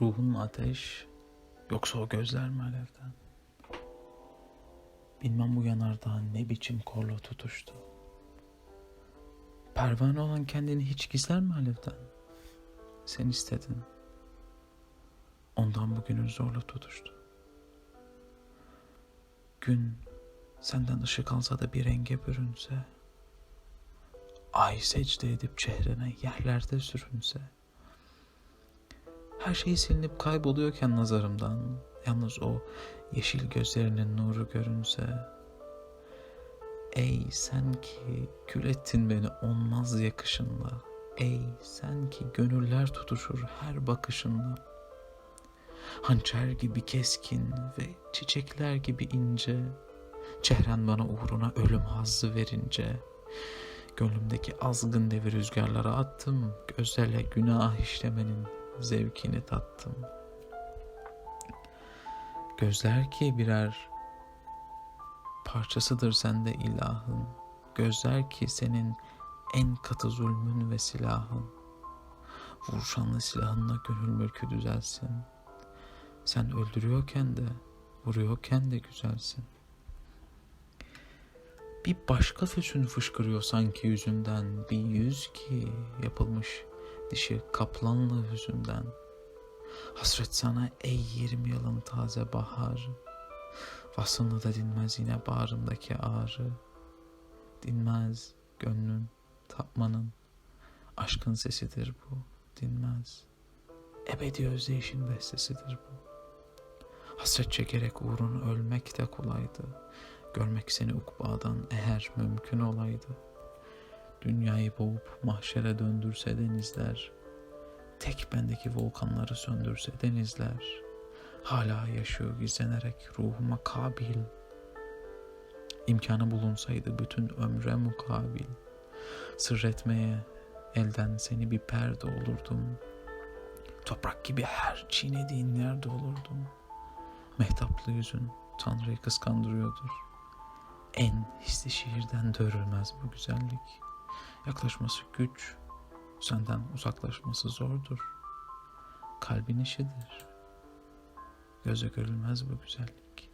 Ruhun mu ateş yoksa o gözler mi alevden? Bilmem bu yanardağın ne biçim korla tutuştu. Pervane olan kendini hiç gizler mi alevden? Sen istedin. Ondan bugünün zorla tutuştu. Gün senden ışık alsa da bir renge bürünse, ay secde edip çehrene yerlerde sürünse, her şey silinip kayboluyorken nazarımdan, yalnız o yeşil gözlerinin nuru görünse, ey sen ki kül ettin beni onmaz yakışınla, ey sen ki gönüller tutuşur her bakışınla, hançer gibi keskin ve çiçekler gibi ince, çehren bana uğruna ölüm hazzı verince, gönlümdeki azgın devi rüzgarlara attım, gözlerle günah işlemenin zevkini tattım. Gözler ki birer parçasıdır sende ilahın, gözler ki senin en katı zulmün ve silahın. Vurşanlı silahınla gönül mülkü düzelsin. Sen öldürüyorken de, vuruyorken de güzelsin. Bir başka füsün fışkırıyor sanki yüzünden. Bir yüz ki yapılmış dişi kaplanlı hüzünden. Hasret sana ey yirmi yılın taze baharı. Vasfını da dinmez yine bağrımdaki ağrı. Dinmez gönlün tapmanın. Aşkın sesidir bu, dinmez. Ebedi özdeyişin bestesidir bu. Hasret çekerek uğrun ölmek de kolaydı. Görmek seni ukbadan eğer mümkün olaydı. Dünyayı boğup mahşere döndürse denizler. Tek bendeki volkanları söndürse denizler. Hala yaşıyor gizlenerek ruhuma kabil. İmkanı bulunsaydı bütün ömre mukabil. Sır etmeye elden seni bir perde olurdum. Toprak gibi her çiğnediğin yerde olurdum. Mehtaplı yüzün Tanrı'yı kıskandırıyordur. En hisli şiirden de örülmez bu güzellik. Yaklaşması güç, senden uzaklaşması zordur. Kalbin işidir. Göze görülmez bu güzellik.